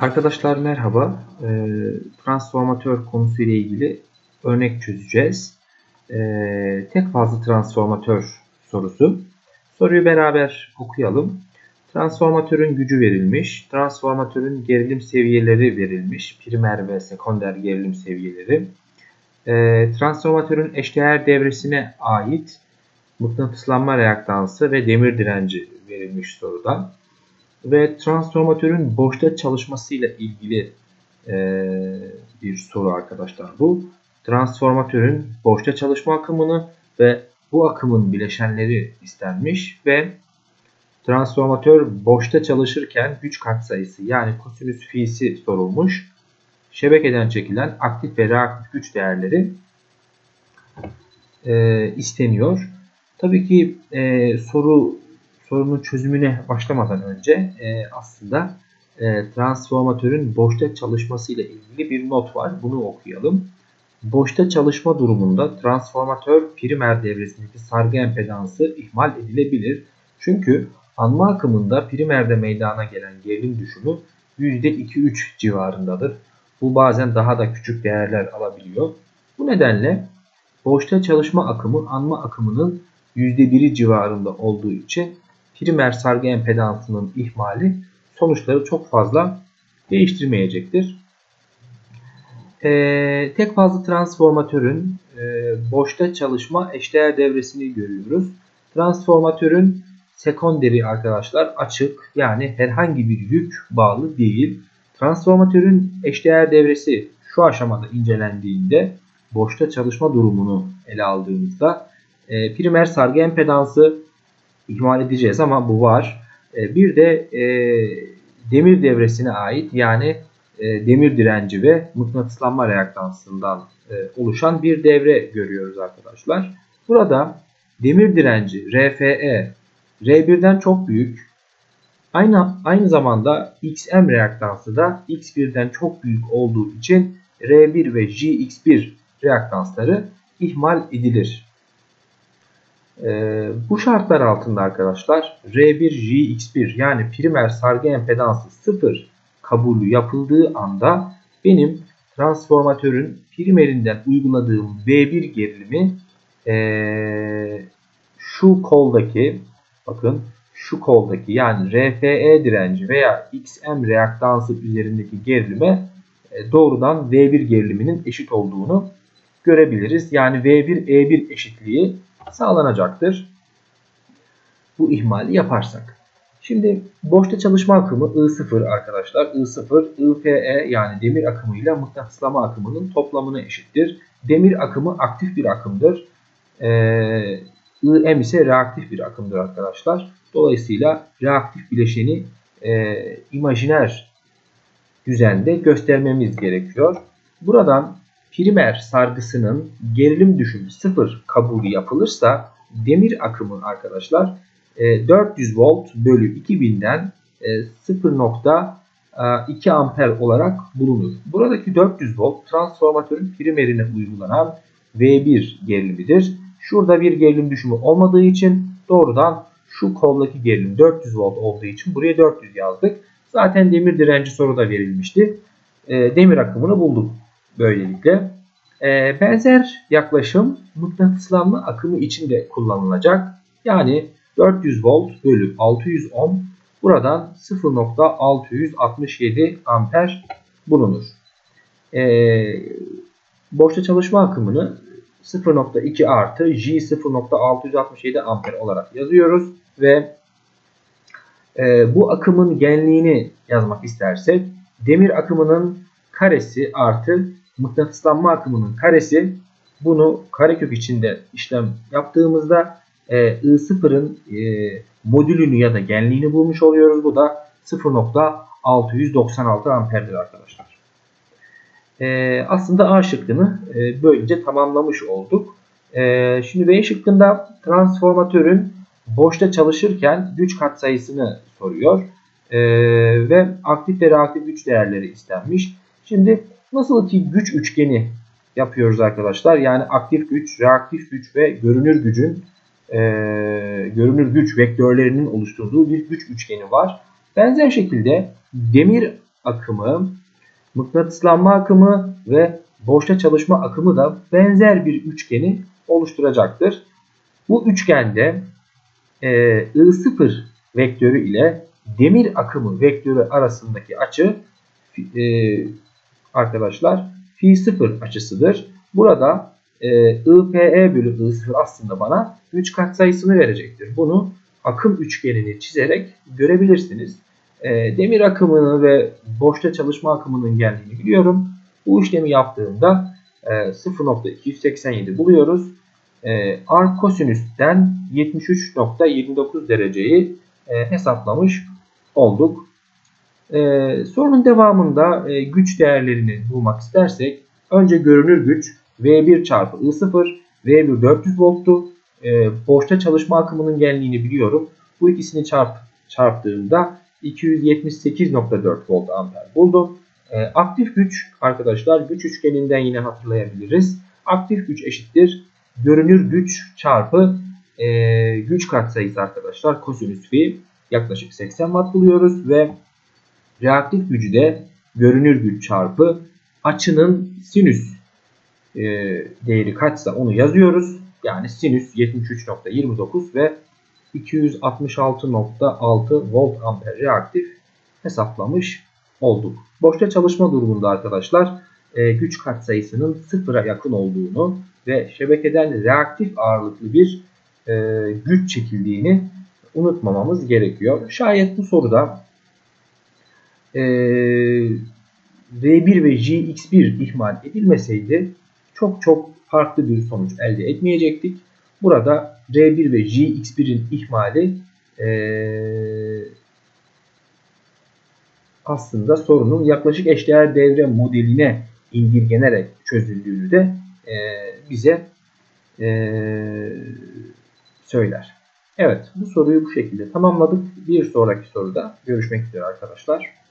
Arkadaşlar merhaba. Ee, transformatör konusu ile ilgili örnek çözeceğiz. Ee, tek fazlı transformatör sorusu. Soruyu beraber okuyalım. Transformatörün gücü verilmiş. Transformatörün gerilim seviyeleri verilmiş. Primer ve sekonder gerilim seviyeleri. Ee, transformatörün eşdeğer devresine ait mıknatıslanma reaktansı ve demir direnci verilmiş soruda ve transformatörün boşta çalışmasıyla ilgili e, bir soru arkadaşlar bu. Transformatörün boşta çalışma akımını ve bu akımın bileşenleri istenmiş ve transformatör boşta çalışırken güç katsayısı yani kosinüs fi'si sorulmuş. Şebekeden çekilen aktif ve reaktif güç değerleri e, isteniyor. Tabii ki e, soru sorunun çözümüne başlamadan önce e, aslında e, transformatörün boşta çalışması ile ilgili bir not var. Bunu okuyalım. Boşta çalışma durumunda transformatör primer devresindeki sargı empedansı ihmal edilebilir. Çünkü anma akımında primerde meydana gelen gerilim düşümü %2-3 civarındadır. Bu bazen daha da küçük değerler alabiliyor. Bu nedenle boşta çalışma akımı anma akımının %1'i civarında olduğu için primer sargı empedansının ihmali sonuçları çok fazla değiştirmeyecektir. Ee, tek fazla transformatörün e, boşta çalışma eşdeğer devresini görüyoruz. Transformatörün sekonderi arkadaşlar açık yani herhangi bir yük bağlı değil. Transformatörün eşdeğer devresi şu aşamada incelendiğinde boşta çalışma durumunu ele aldığımızda e, primer sargı empedansı ihmal edeceğiz ama bu var. E, bir de e, demir devresine ait yani e, demir direnci ve mıknatıslanma reaktansından oluşan bir devre görüyoruz arkadaşlar. Burada demir direnci RFE R1'den çok büyük. Aynı aynı zamanda XM reaktansı da X1'den çok büyük olduğu için R1 ve JX1 reaktansları ihmal edilir. Ee, bu şartlar altında arkadaşlar R1JX1 yani primer sargı empedansı 0 kabulü yapıldığı anda benim transformatörün primerinden uyguladığım V1 gerilimi ee, şu koldaki bakın şu koldaki yani RFE direnci veya XM reaktansı üzerindeki gerilime e, doğrudan V1 geriliminin eşit olduğunu görebiliriz. Yani V1 E1 eşitliği sağlanacaktır. Bu ihmali yaparsak. Şimdi boşta çalışma akımı I0 arkadaşlar. I0 IFE yani demir akımıyla mıknatıslama akımının toplamına eşittir. Demir akımı aktif bir akımdır. Ee, IM ise reaktif bir akımdır arkadaşlar. Dolayısıyla reaktif bileşeni e, imajiner düzende göstermemiz gerekiyor. Buradan primer sargısının gerilim düşümü sıfır kabulü yapılırsa demir akımı arkadaşlar 400 e, volt bölü 2000'den 0.2 e, amper olarak bulunur. Buradaki 400 volt transformatörün primerine uygulanan V1 gerilimidir. Şurada bir gerilim düşümü olmadığı için doğrudan şu koldaki gerilim 400 volt olduğu için buraya 400 yazdık. Zaten demir direnci soruda verilmişti. E, demir akımını bulduk böylelikle. E, benzer yaklaşım mıknatıslanma akımı için de kullanılacak. Yani 400 volt bölü 600 ohm buradan 0.667 amper bulunur. E, boşta çalışma akımını 0.2 artı J 0.667 amper olarak yazıyoruz ve e, bu akımın genliğini yazmak istersek demir akımının karesi artı mıknatıslanma akımının karesi bunu karekök içinde işlem yaptığımızda e, I0'ın e, modülünü ya da genliğini bulmuş oluyoruz. Bu da 0.696 amperdir arkadaşlar. E, aslında A şıkkını e, böylece tamamlamış olduk. E, şimdi B şıkkında transformatörün boşta çalışırken güç katsayısını soruyor. E, ve aktif ve reaktif güç değerleri istenmiş. Şimdi Nasıl ki güç üçgeni yapıyoruz arkadaşlar. Yani aktif güç, reaktif güç ve görünür gücün e, görünür güç vektörlerinin oluşturduğu bir güç üçgeni var. Benzer şekilde demir akımı, mıknatıslanma akımı ve boşta çalışma akımı da benzer bir üçgeni oluşturacaktır. Bu üçgende e, I0 vektörü ile demir akımı vektörü arasındaki açı e, arkadaşlar fi 0 açısıdır. Burada e, IPE bölü I0 aslında bana güç katsayısını verecektir. Bunu akım üçgenini çizerek görebilirsiniz. E, demir akımını ve boşta çalışma akımının geldiğini biliyorum. Bu işlemi yaptığımda e, 0.287 buluyoruz. E, R kosinüsten 73.29 dereceyi e, hesaplamış olduk. E, sorunun devamında e, güç değerlerini bulmak istersek önce görünür güç V1 çarpı I0 V1 400 volttu. E, boşta çalışma akımının geldiğini biliyorum. Bu ikisini çarp, çarptığımda 278.4 volt amper buldum. E, aktif güç arkadaşlar güç üçgeninden yine hatırlayabiliriz. Aktif güç eşittir görünür güç çarpı e, güç katsayısı arkadaşlar kosinüs fi yaklaşık 80 watt buluyoruz ve reaktif gücü de görünür güç çarpı açının sinüs e, değeri kaçsa onu yazıyoruz. Yani sinüs 73.29 ve 266.6 volt amper reaktif hesaplamış olduk. Boşta çalışma durumunda arkadaşlar e, güç katsayısının sıfıra yakın olduğunu ve şebekeden reaktif ağırlıklı bir e, güç çekildiğini unutmamamız gerekiyor. Şayet bu soruda e, V1 ve JX1 ihmal edilmeseydi çok çok farklı bir sonuç elde etmeyecektik. Burada R1 ve JX1'in ihmali e, aslında sorunun yaklaşık eşdeğer devre modeline indirgenerek çözüldüğünü de e, bize söyler. Evet bu soruyu bu şekilde tamamladık. Bir sonraki soruda görüşmek üzere arkadaşlar.